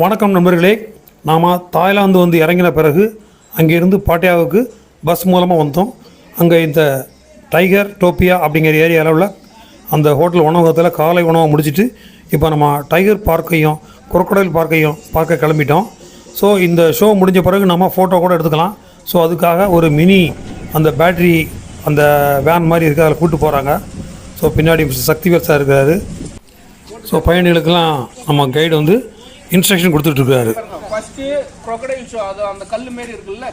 வணக்கம் நண்பர்களே. நாம் தாய்லாந்து வந்து இறங்கின பிறகு அங்கேருந்து பாட்டியாவுக்கு பஸ் மூலமாக வந்தோம். அங்கே இந்த டைகர் டோப்பியா அப்படிங்கிற ஏரியாவில் உள்ள அந்த ஹோட்டல் உணவகத்தில் காலை உணவை முடிச்சுட்டு இப்போ நம்ம டைகர் பார்க்கையும் குரக்கடைல் பார்க்கையும் பார்க்க கிளம்பிட்டோம். ஸோ இந்த ஷோ முடிஞ்ச பிறகு நம்ம ஃபோட்டோ கூட எடுத்துக்கலாம். ஸோ அதுக்காக ஒரு மினி அந்த பேட்ரி அந்த வேன் மாதிரி இருக்குது அதில் கூப்பிட்டு போகிறாங்க ஸோ பின்னாடி சக்திவேல் சார் இருக்கிறாரு. ஸோ பயணிகளுக்கெல்லாம் நம்ம கைடு வந்து இன்ஸ்ட்ரக்ஷன் கொடுத்துட்ருக்காரு. ஃபர்ஸ்ட் crocodile ஷோ அது அந்த கல்லு மாரி இருக்குல்ல?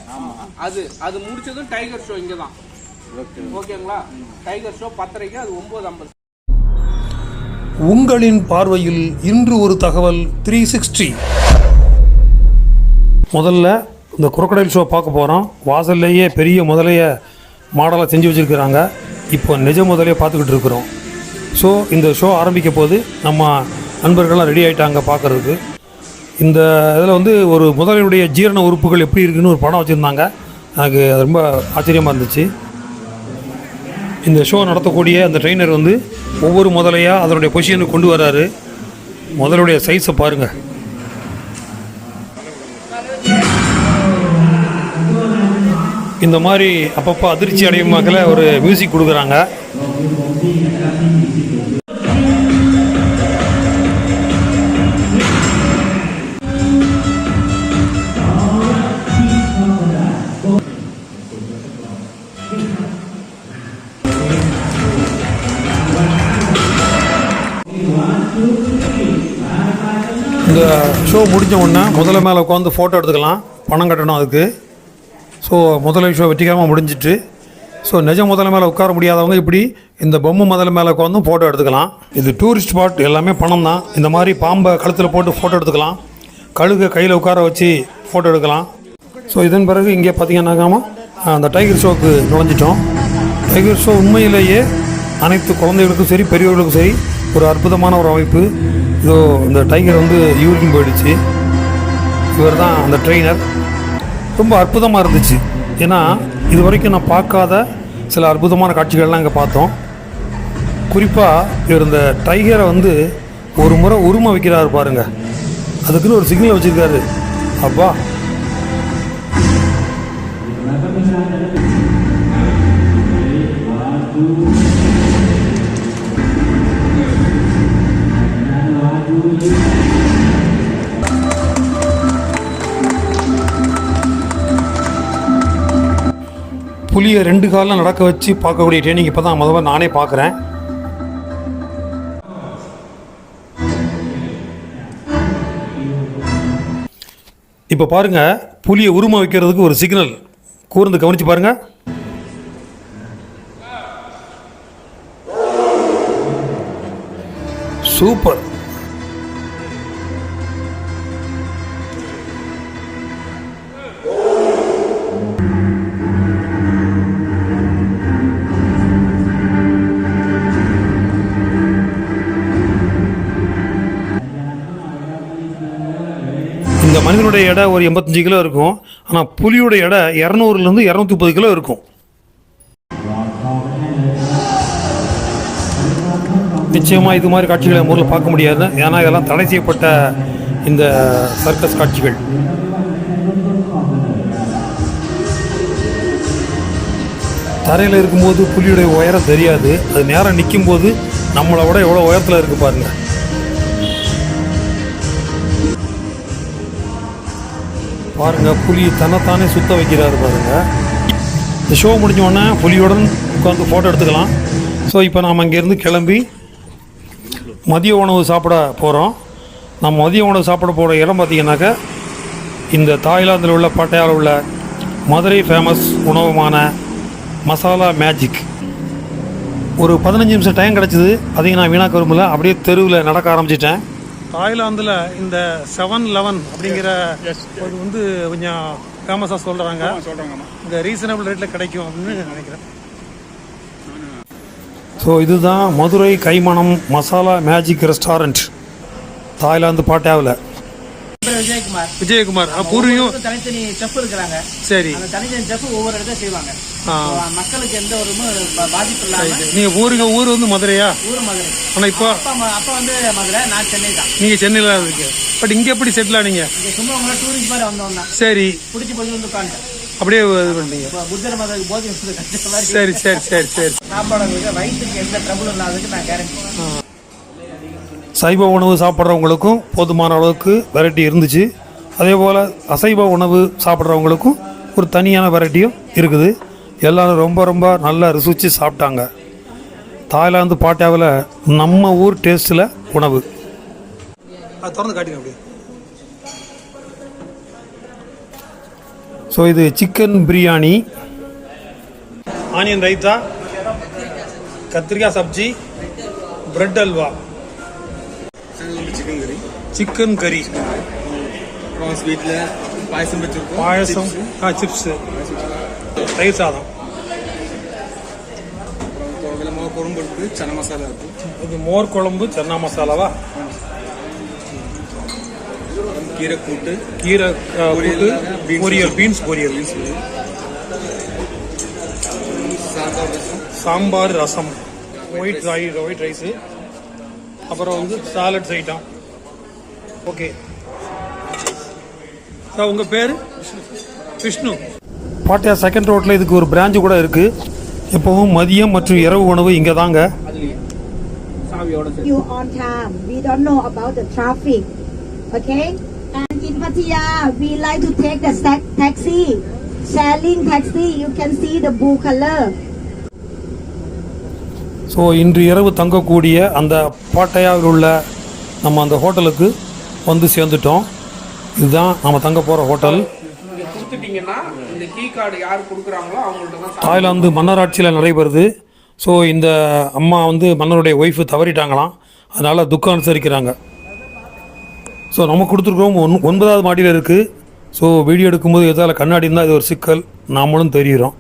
அது அது முடிச்சதும் டைகர் ஷோ இங்க தான் ஓகேங்களா டைகர் ஷோ பத்தரைக்கு அது ஒன்பது ஐம்பது. உங்களின் பார்வையில் இன்று ஒரு தகவல் த்ரீ சிக்ஸ்டி முதல்ல இந்த குரக்கடைல் ஷோ பார்க்க போகிறோம் வாசல்லையே பெரிய முதலைய மாடலாக செஞ்சு வச்சுருக்கிறாங்க. இப்போ நிஜ முதலையை பார்த்துக்கிட்டு இருக்கிறோம். ஸோ இந்த ஷோ ஆரம்பிக்க போது நம்ம நண்பர்கள்லாம் ரெடி ஆகிட்டாங்க பார்க்குறதுக்கு. இந்த இதில் வந்து ஒரு முதலையுடைய ஜீரண உறுப்புகள் எப்படி இருக்குன்னு ஒரு படம் வச்சுருந்தாங்க. எனக்கு அது ரொம்ப ஆச்சரியமாக இருந்துச்சு. இந்த ஷோ நடத்தக்கூடிய அந்த ட்ரெயினர் வந்து ஒவ்வொரு முதலையாக அதனுடைய பொசிஷனுக்கு கொண்டு வராரு. முதலுடைய சைஸை பாருங்கள் இந்த மாதிரி அப்பப்போ அதிர்ச்சி அடையும் மக்களை ஒரு மியூசிக் கொடுக்குறாங்க. முடிஞ்ச உடனே முதல்ல மேலே உட்காந்து ஃபோட்டோ எடுத்துக்கலாம். பணம் கட்டணும் அதுக்கு. ஸோ முதல்ல ஷோ வெற்றிகரமாக முடிஞ்சிட்டு. ஸோ நிஜ முதல்ல மேலே உட்கார முடியாதவங்க இப்படி இந்த பொம்மை முதல்ல மேலே உட்காந்து ஃபோட்டோ எடுத்துக்கலாம். இது டூரிஸ்ட் ஸ்பாட் எல்லாமே பணம் தான். இந்த மாதிரி பாம்பை கழுத்தில் போட்டு ஃபோட்டோ எடுத்துக்கலாம். கழுகை கையில் உட்கார வச்சு ஃபோட்டோ எடுக்கலாம். ஸோ இதன் பிறகு இங்கே பார்த்தீங்கன்னாக்காமல் அந்த டைகர் ஷோவுக்கு நுழைஞ்சிட்டோம். டைகர் ஷோ உண்மையிலேயே அனைத்து குழந்தைகளுக்கும் சரி பெரியவர்களுக்கும் சரி ஒரு அற்புதமான ஒரு அமைப்பு. இதோ இந்த டைகர் வந்து யூரின் போயிடுச்சு. இவர் தான் அந்த ட்ரெயினர் ரொம்ப அற்புதமாக இருந்துச்சு. ஏன்னா இது வரைக்கும் நான் பார்க்காத சில அற்புதமான காட்சிகள்லாம் இங்கே பார்த்தோம். குறிப்பாக இவர் இந்த டைகரை வந்து ஒரு முறை உருமை வைக்கிறாரு பாருங்க. அதுக்குன்னு ஒரு சிக்னல் வச்சுருக்காரு. அப்பா. புலியை ரெண்டு காலில் நடக்க வச்சு பார்க்கக்கூடிய ட்ரைனிங் இப்போ தான் முதல்ல நானே பார்க்குறேன். இப்போ பாருங்க புலியை உருமா வைக்கிறதுக்கு ஒரு சிக்னல் கூர்ந்து கவனித்து பாருங்க. சூப்பர். மனிதனுடைய எடை ஒரு எண்பத்தஞ்சு கிலோ இருக்கும். ஆனால் புலியோட எடை இரநூறுலேருந்து இரநூத்தி முப்பது கிலோ இருக்கும். நிச்சயமாக இது மாதிரி காட்சிகளை நம்ம ஊரில் பார்க்க முடியாது. ஏன்னா இதெல்லாம் தடை செய்யப்பட்ட இந்த சர்க்கஸ் காட்சிகள். தரையில் இருக்கும்போது புலியுடைய உயரம் தெரியாது. அது நேரம் நிற்கும்போது நம்மளை விட எவ்வளோ உயரத்தில் இருக்குது பாருங்கள் பாருங்கள் புலி தன்னைத்தானே சுத்த வைக்கிறாரு பாருங்கள் இந்த ஷோ முடிஞ்ச உடனே புலியுடன் உட்காந்து ஃபோட்டோ எடுத்துக்கலாம். ஸோ இப்போ நாம் அங்கேருந்து கிளம்பி மதிய உணவு சாப்பிட போகிறோம் நம்ம மதிய உணவு சாப்பிட போகிற இடம் பார்த்தீங்கன்னாக்கா இந்த தாய்லாந்தில் உள்ள பட்டையாவில் உள்ள மதுரை ஃபேமஸ் உணவுமான மசாலா மேஜிக் ஒரு பதினஞ்சு நிமிஷம் டைம் கிடச்சிது. அதையும் நான் வீணாக்க விரும்பல. அப்படியே தெருவில் நடக்க ஆரம்பிச்சிட்டேன். தாய்லாந்தில் இந்த செவன் லெவன் அப்படிங்கிற ஒரு வந்து கொஞ்சம் ஃபேமஸாக சொல்கிறாங்க இந்த ரீசனபிள் ரேட்டில் கிடைக்கும் அப்படின்னு நினைக்கிறேன். ஸோ இதுதான் Madurai Kaimanam masala magic restaurant Thailand பாட்டாவில். பேர் விஜயகுமார். விஜயகுமார். பூர்வீகம் தனித்தனி செஃப் இருக்கிறாங்க. சரி. அந்த தனித்தனி செஃப் ஒவ்வொரு இடத்துல செய்வாங்க. மக்களுக்கு எந்த ஒரு பாதிப்பு இல்லாம நீங்கள் ஊருங்க ஊர் வந்து மதுரையா? ஊர் மதுரை. ஆனால் இப்போ அப்பா வந்து மதுரை நான் சென்னை தான். நீங்கள் சென்னையில் இருக்கீங்க. பட் இங்கே எப்படி செட்டில் ஆனீங்க? இங்க சும்மா உங்களை டூரிஸ்ட் மாதிரி வந்தோம் தான் சரி. பிடிச்சி போய் வந்து உட்காந்துட்டேன். அப்படியே இது பண்ணீங்க புத்தர் மதத்துக்கு போதி சரி சரி சரி சரி. சாப்பாடு வயிற்றுக்கு எந்த ட்ரபிளும் இல்லாததுக்கு நான் கேரண்டி சைவ உணவு சாப்பிட்றவங்களுக்கும் போதுமான அளவுக்கு வெரைட்டி இருந்துச்சு. அதே போல் அசைவ உணவு சாப்பிட்றவங்களுக்கும் ஒரு தனியான வெரைட்டியும் இருக்குது. எல்லாரும் ரொம்ப ரொம்ப நல்லா ருசிச்சு சாப்பிட்டாங்க. தாய்லாந்து பாட்டியாவில் நம்ம ஊர் டேஸ்ட்டில் உணவு. அது திறந்து காட்டுங்க அப்படியே. ஸோ இது சிக்கன் பிரியாணி ஆனியன் ரைத்தா கத்திரிக்காய் சப்ஜி பிரெட் அல்வா. சிக்கன் கறி. அப்புறம் ஸ்வீட்டில் பாயசம் வச்சுருக்கோம். பாயசம் ஆ சிப்ஸு தயிர் சாதம். அப்புறம் குழம்பு இருக்குது சன மசாலா இருக்குது இது மோர் குழம்பு சன்னா மசாலாவா? கீரை கூட்டு. கீரை கூட்டு, பொரியல் பீன்ஸ் பொரியல். Beans sambar rasam. Sambar rasam. White white rice அப்புறம் வந்து சாலட்ஸ் ஐட்டம் ஓகே சார் உங்கள் பேர் விஷ்ணு பாட்டியா செகண்ட் ரோட்டில் இதுக்கு ஒரு பிரான்ச்சு கூட இருக்குது எப்பவும் மதியம் மற்றும் இரவு உணவு இங்கே தாங்க you on time. We don't know about the traffic. Okay? And in Pattaya, we like to take the taxi. Sharing taxi, you can see the blue color. So இன்று இரவு தங்கக்கூடிய அந்த பாட்டையாவில் உள்ள நம்ம அந்த ஹோட்டலுக்கு வந்து சேர்ந்துட்டோம். இதுதான் நம்ம தங்க போகிற ஹோட்டல். தாய்லாந்து மன்னராட்சியில் நடைபெறுது. ஸோ இந்த அம்மா வந்து மன்னருடைய ஒய்ஃபு தவறிட்டாங்களாம். அதனால் துக்கம் அனுசரிக்கிறாங்க. ஸோ நம்ம கொடுத்துருக்கோம் ஒன் ஒன்பதாவது மாடியில் இருக்குது ஸோ வீடியோ எடுக்கும்போது எதால் கண்ணாடி இருந்தால் இது ஒரு சிக்கல். நாமளும் தெரிகிறோம்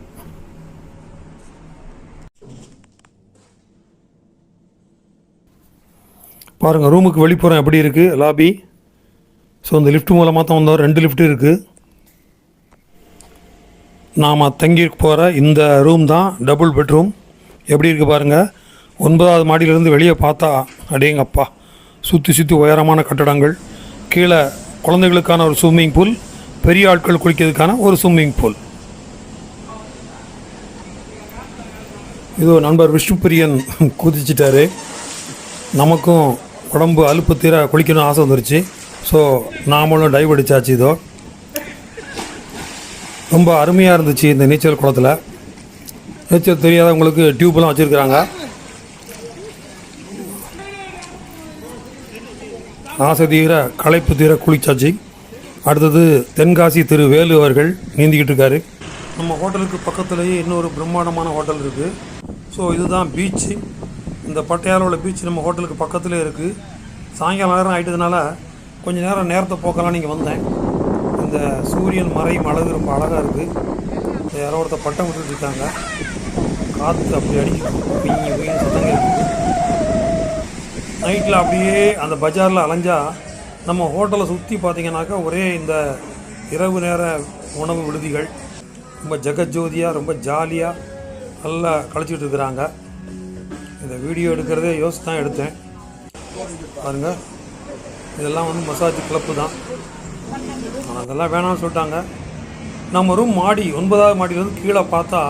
பாருங்கள் ரூமுக்கு வெளிப்புறம் எப்படி இருக்குது லாபி. ஸோ அந்த லிஃப்ட் மூலமாக தான் வந்தோம். ரெண்டு லிஃப்ட் இருக்குது நாம் தங்கி போகிற இந்த ரூம் தான் டபுள் பெட்ரூம் எப்படி இருக்குது பாருங்கள் ஒன்பதாவது மாடியிலேருந்து வெளியே பார்த்தா அடேங்கப்பா சுற்றி சுற்றி உயரமான கட்டடங்கள். கீழே குழந்தைகளுக்கான ஒரு ஸ்விம்மிங் பூல் பெரிய ஆட்கள் குளிக்கிறதுக்கான ஒரு ஸ்விம்மிங் பூல் இதோ நண்பர் விஷ்ணுபிரியன் குதிச்சிட்டாரு. நமக்கும் உடம்பு அலுப்பு தீர குளிக்கணும்னு ஆசை வந்துருச்சு. ஸோ நாமளும் டைவ் அடித்தாச்சு இதோ. ரொம்ப அருமையாக இருந்துச்சு இந்த நீச்சல் குளத்தில். நீச்சல் தெரியாதவங்களுக்கு டியூப்லாம் வச்சுருக்குறாங்க. ஆசை தீர களைப்பு தீர குளிச்சாச்சு. அடுத்தது தென்காசி திரு வேலு அவர்கள் நீந்திக்கிட்டு இருக்காரு. நம்ம ஹோட்டலுக்கு பக்கத்துலேயே இன்னொரு பிரம்மாண்டமான ஹோட்டல் இருக்குது ஸோ இதுதான் பீச்சு இந்த பட்டையால உள்ள பீச் நம்ம ஹோட்டலுக்கு பக்கத்துலேயே இருக்குது சாயங்காலம் நேரம் ஆயிட்டதுனால கொஞ்சம் நேரம் நேரத்தை போக்கலாம்னு இங்கே வந்தேன். இந்த சூரியன் மறையும் அழகு ரொம்ப அழகாக இருக்குது யாரோ ஒருத்தர் பட்டம் விட்டுட்டு இருக்காங்க. காற்று அப்படி அடிக்கும் பிங்கி குயிங்க சத்தங்கள் இருக்குது நைட்டில் அப்படியே அந்த பஜாரில் அலைஞ்சால் நம்ம ஹோட்டலை சுற்றி பார்த்தீங்கன்னாக்கா ஒரே இந்த இரவு நேர உணவு விடுதிகள். ரொம்ப ஜெகஜோதியாக ரொம்ப ஜாலியாக நல்லா கழிச்சிட்டு இருக்கிறாங்க. இந்த வீடியோ எடுக்கிறதே யோசித்து தான் எடுத்தேன். பாருங்கள் இதெல்லாம் வந்து மசாஜ் கிளப்பு தான். ஆனால் அதெல்லாம் வேணாம்னு சொல்லிட்டாங்க. நம்ம ரூம் மாடி ஒன்பதாவது மாடியிலேருந்து கீழே பார்த்தா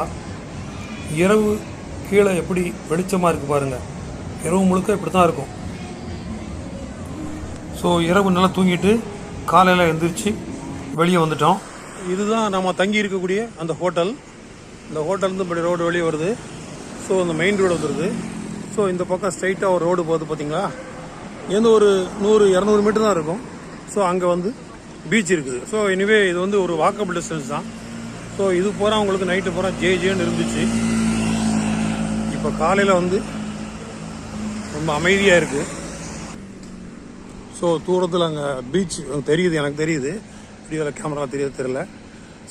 இரவு கீழே எப்படி வெளிச்சமாக இருக்குது பாருங்கள் இரவு முழுக்க இப்படி தான் இருக்கும். ஸோ இரவு நல்லா தூங்கிட்டு காலையில் எழுந்திரிச்சு வெளியே வந்துட்டோம். இதுதான் நம்ம தங்கி இருக்கக்கூடிய அந்த ஹோட்டல். இந்த ஹோட்டல்லேருந்து இப்படி ரோடு வெளியே வருது. ஸோ அந்த மெயின் ரோடு வந்துடுது ஸோ இந்த பக்கம் ஸ்ட்ரைட்டாக ஒரு ரோடு போகுது பார்த்தீங்களா இங்கேருந்து ஒரு நூறு இரநூறு மீட்டர் தான் இருக்கும். ஸோ அங்கே வந்து பீச் இருக்குது. ஸோ எனிவே இது வந்து ஒரு வாக்கபிள் டிஸ்டன்ஸ் தான். ஸோ இது பூரா உங்களுக்கு நைட்டு பூரா ஜே ஜேன்னு இருந்துச்சு. இப்போ காலையில் வந்து ரொம்ப அமைதியாக இருக்குது ஸோ தூரத்தில் அங்கே பீச் தெரியுது எனக்கு தெரியுது. வீடியோவில் கேமரா தெரியுது தெரியல.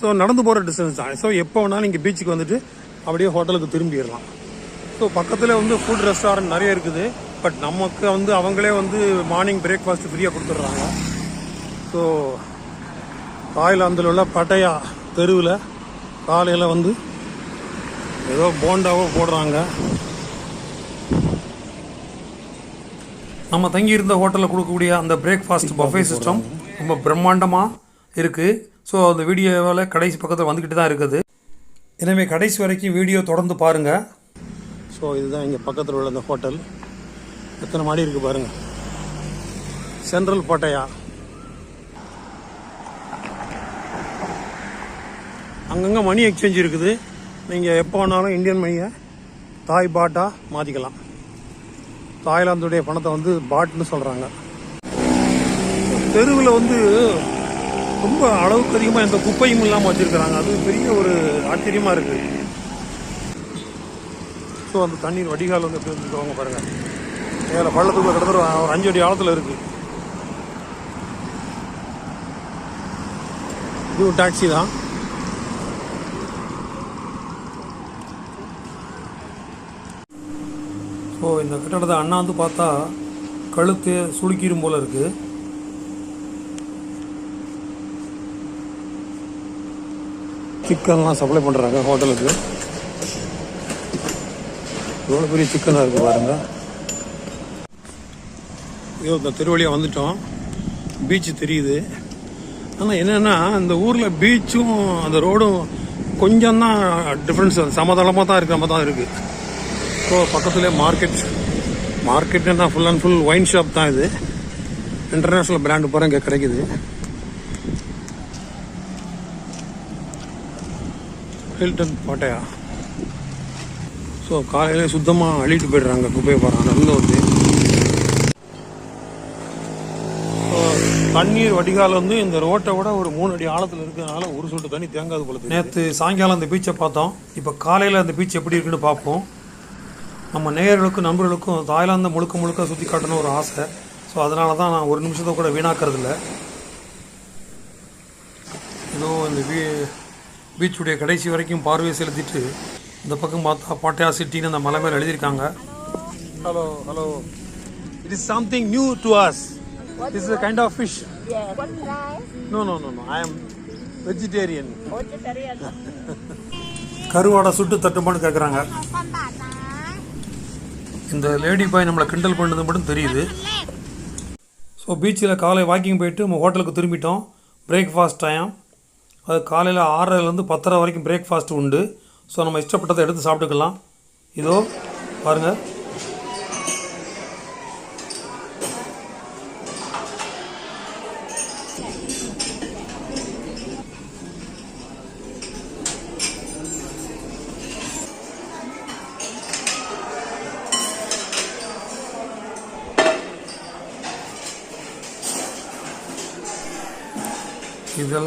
ஸோ நடந்து போகிற டிஸ்டன்ஸ் தான். ஸோ எப்போ வேணாலும் இங்கே பீச்சுக்கு வந்துட்டு அப்படியே ஹோட்டலுக்கு திரும்பிடலாம். ஸோ பக்கத்தில் வந்து ஃபுட் ரெஸ்டாரண்ட் நிறைய இருக்குது. பட் நமக்கு வந்து அவங்களே வந்து மார்னிங் பிரேக்ஃபாஸ்ட் ஃப்ரீயாக கொடுத்துட்றாங்க. ஸோ தாய்லாந்தில் உள்ள பட்டையா தெருவில் காலையில் வந்து ஏதோ போண்டாவோ போடுறாங்க. நம்ம தங்கியிருந்த ஹோட்டலில் கொடுக்கக்கூடிய அந்த பிரேக்ஃபாஸ்ட் பஃபே சிஸ்டம் ரொம்ப பிரம்மாண்டமாக இருக்குது ஸோ அந்த வீடியோவில் கடைசி பக்கத்தில் வந்துக்கிட்டு தான் இருக்குது. எனவே கடைசி வரைக்கும் வீடியோ தொடர்ந்து பாருங்கள் ஸோ இதுதான் இங்கே பக்கத்தில் உள்ள அந்த ஹோட்டல். எத்தனை மாடி இருக்குது பாருங்கள் சென்ட்ரல் பட்டையா அங்கங்கே மணி எக்ஸ்சேஞ்ச் இருக்குது. நீங்கள் எப்போ வேணாலும் இந்தியன் மணியை தாய் பாட்டா மாற்றிக்கலாம் தாய்லாந்துடைய பணத்தை வந்து பாட்னு சொல்கிறாங்க தெருவில் வந்து ரொம்ப அளவுக்கு அதிகமாக எந்த குப்பையும் இல்லாமல் வச்சுருக்கிறாங்க. அது பெரிய ஒரு ஆச்சரியமாக இருக்குது ஸோ அந்த தண்ணீர் வடிகால் வந்து எப்படி வந்துருக்கவங்க பாருங்கள் மேலே பள்ளத்துக்குள்ள கிட்டத்தட்ட ஒரு அஞ்சு அடி ஆழத்தில் இருக்குது இதுவும் டாக்ஸி தான். ஸோ இந்த கட்டடத்தை அண்ணாந்து பார்த்தா கழுத்து சுளுக்கிடும் போல இருக்கு. சிக்கன்லாம் சப்ளை பண்ணுறாங்க ஹோட்டலுக்கு எவ்வளோ பெரிய சிக்கனாக இருக்குது பாருங்கள் ஐயோ இந்த திருவழியாக வந்துட்டோம். பீச்சு தெரியுது. ஆனால் என்னென்னா இந்த ஊரில் பீச்சும் அந்த ரோடும் கொஞ்சம் தான் டிஃப்ரென்ஸ் சமதளமாக தான் இருக்கிற மாதிரி தான் இருக்குது ஸோ பக்கத்துலேயே market மார்க்கெட்டுன்னா full and full wine shop தான் இது. இன்டர்நேஷ்னல் பிராண்டு பூரா இங்கே கிடைக்குது. ஹில்டன் பாட்டையா ஸோ காலையிலே சுத்தமாக அழிட்டு போயிடுறாங்க குப்பையை போகிறாங்க நல்ல வந்து தண்ணீர் வடிகால் வந்து இந்த ரோட்டை விட ஒரு மூணு அடி ஆழத்தில் இருக்கிறதுனால ஒரு சொட்டு தண்ணி தேங்காது போல நேற்று சாயங்காலம் அந்த பீச்சை பார்த்தோம். இப்போ காலையில் அந்த பீச் எப்படி இருக்குன்னு பார்ப்போம். நம்ம நேயர்களுக்கும் நண்பர்களுக்கும் தாய்லாந்தை முழுக்க முழுக்க சுற்றி காட்டணும் ஒரு ஆசை. ஸோ அதனால தான் நான் ஒரு நிமிஷத்தை கூட வீணாக்கிறது இல்லை இன்னும் இந்த பீ பீச்சுடைய கடைசி வரைக்கும் பார்வையை செலுத்திட்டு இந்த பக்கம் பார்த்தா பாட்டையா சிட்டின்னு அந்த மலை மேலே எழுதியிருக்காங்க. Hello hello it is something new to us this is kind of fish no no no no I am vegetarian கருவாடை சுட்டு தட்டுமான்னு கேட்குறாங்க இந்த லேடி பாய் நம்மளை கிண்டல் பண்ணது மட்டும் தெரியுது. ஸோ பீச்சில் காலை வாக்கிங் போயிட்டு நம்ம ஹோட்டலுக்கு திரும்பிட்டோம். பிரேக்ஃபாஸ்ட் டைம் அது காலையில் ஆறரைலேருந்து பத்தரை வரைக்கும் பிரேக்ஃபாஸ்ட் உண்டு. ஸோ நம்ம இஷ்டப்பட்டதை எடுத்து சாப்பிட்டுக்கலாம். இதோ பாருங்கள்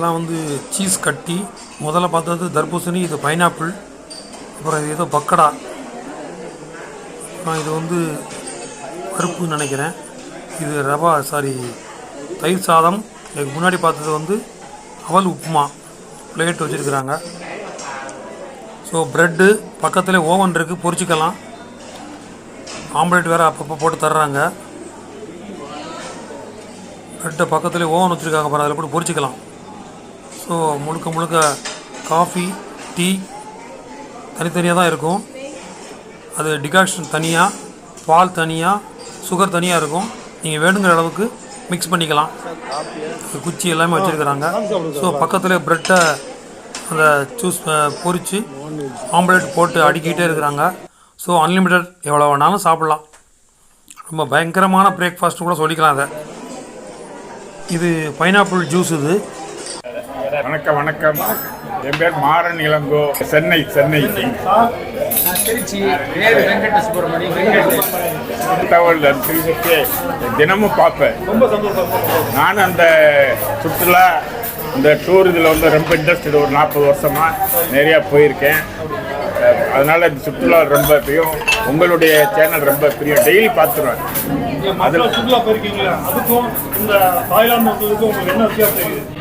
இதெல்லாம் வந்து சீஸ் கட்டி முதல்ல பார்த்தது தர்பூசணி இது பைனாப்பிள் அப்புறம் இது ஏதோ பக்கடா. அப்புறம் இது வந்து பருப்புன்னு நினைக்கிறேன். இது ரவா சாரி தயிர் சாதம். இதுக்கு முன்னாடி பார்த்தது வந்து அவல் உப்புமா. பிளேட் வச்சுருக்குறாங்க. ஸோ ப்ரெட்டு பக்கத்தில் ஓவன் இருக்குது பொரிச்சிக்கலாம் ஆம்லேட் வேறு அப்பப்போ போட்டு தர்றாங்க. ப்ரெட்டை பக்கத்தில் ஓவன் வச்சுருக்காங்க பாருங்க அதில் போட்டு பொரிச்சிக்கலாம் ஸோ முழுக்க முழுக்க காஃபி டீ தனித்தனியாக தான் இருக்கும். அது டிகாக்ஷன் தனியாக பால் தனியாக சுகர் தனியாக இருக்கும். நீங்கள் வேணுங்கிற அளவுக்கு மிக்ஸ் பண்ணிக்கலாம். குச்சி எல்லாமே வச்சுருக்குறாங்க. ஸோ பக்கத்தில் ப்ரெட்டை அந்த ஜூஸ் பொரித்து ஆம்லேட் போட்டு அடிக்கிட்டே இருக்கிறாங்க. ஸோ அன்லிமிட்டட் எவ்வளோ வேணாலும் சாப்பிட்லாம். ரொம்ப பயங்கரமான பிரேக்ஃபாஸ்ட்டு கூட சொல்லிக்கலாம் அதை. இது பைனாப்பிள் ஜூஸ் இது. வணக்கம் வணக்கம். என் பேர் மாறன் இளங்கோ. சென்னை சென்னை. திருச்சி வெங்கட சுப்பிரமணியம் தகவல் திருச்சிக்கு தினமும் பார்ப்பேன். நான் அந்த சுற்றுலா இந்த டூர் இதில் வந்து ரொம்ப இன்ட்ரெஸ்டட் ஒரு நாற்பது வருஷமாக நிறையா போயிருக்கேன். அதனால் இந்த சுற்றுலா ரொம்ப பிரியம். உங்களுடைய சேனல் ரொம்ப பிரியம். டெய்லி பார்த்துருவேன். அதில் சுற்றுலா போயிருக்கீங்களா? அதுக்கும் இந்த தாய்லாந்து வந்ததுக்கும் உங்களுக்கு என்ன வித்தியாசம் தெரியுது?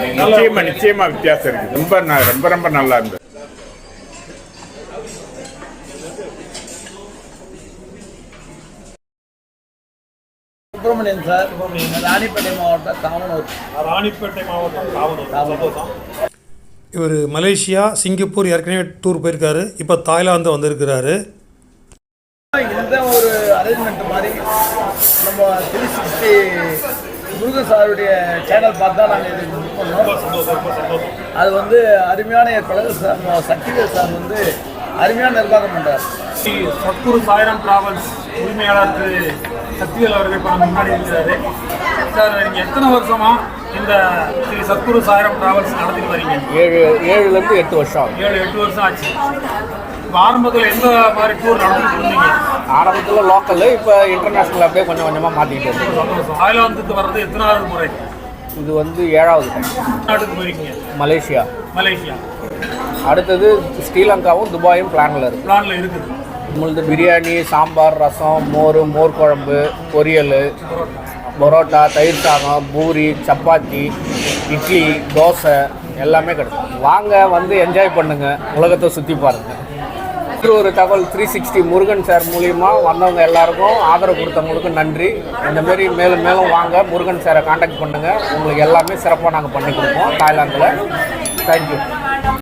நிச்சயமா நிச்சயமா வித்தியாசம் இருக்கு. ரொம்ப ரொம்ப ரொம்ப நல்லா இருந்தது. சுப்பிரமணியன் சார் ராணிப்பேட்டை மாவட்டம் தாமனூர் ராணிப்பேட்டை மாவட்டம் சந்தோஷம். இவர் மலேசியா சிங்கப்பூர் ஏற்கனவே டூர் போயிருக்காரு. இப்போ தாய்லாந்து வந்திருக்கிறாரு. இந்த ஒரு அரேஞ்ச்மெண்ட் மாதிரி நம்ம த்ரீ சிக்ஸ்டி முருகன் சாருடைய சேனல் பார்த்து நாங்கள் இது அது வந்து அருமையான ஏற்பாடு. சார் சக்திவேல் சார் வந்து அருமையான நிர்வாகம் பண்ணுறார் சத்குரு சாய்ராம் டிராவல்ஸ் உரிமையாளர் திரு சக்திவேல் அவர்கள் இப்போ முன்னாடி இருக்கிறாரு. சார் நீங்கள் எத்தனை வருஷமா இந்த ஸ்ரீ சத்குரு சாய்ராம் டிராவல்ஸ் நடத்திட்டு வரீங்க? ஏழு ஏழுலேருந்து எட்டு வருஷம். ஏழு எட்டு வருஷம் ஆச்சு. இப்போ ஆரம்பத்தில் எந்த மாதிரி டூர் நடத்திட்டு இருந்தீங்க? ஆரம்பத்தில் லோக்கல் இப்போ இன்டர்நேஷ்னல் அப்படியே கொஞ்சம் கொஞ்சமாக மாற்றிக்கிட்டு இருக்கு சந்தோஷம் தாய்லாந்துக்கு வர்றது எத்தனாவது முறை? இது வந்து ஏழாவது டைம் நாட்டுக்கு போயிருக்கீங்க? மலேசியா. மலேசியா. அடுத்தது ஸ்ரீலங்காவும் துபாயும் பிளானில் இருக்குது பிளானில் இருக்குது. நம்மளது பிரியாணி சாம்பார் ரசம் மோர் மோர் குழம்பு பொரியல் பரோட்டா தயிர் சாதம் பூரி சப்பாத்தி இட்லி தோசை எல்லாமே கிடைக்கும். வாங்க வந்து என்ஜாய் பண்ணுங்க. உலகத்தை சுற்றி பாருங்க. இது ஒரு தகவல் த்ரீ சிக்ஸ்டி முருகன் சார் மூலியமா வந்தவங்க எல்லாருக்கும் ஆதரவு கொடுத்தவங்களுக்கு நன்றி. இந்த மாதிரி மேலும் மேலும் வாங்க முருகன் சாரை காண்டாக்ட் பண்ணுங்க. உங்களுக்கு எல்லாமே சிறப்பாக நாங்கள் பண்ணி கொடுப்போம். தாய்லாந்தில். தேங்க்யூ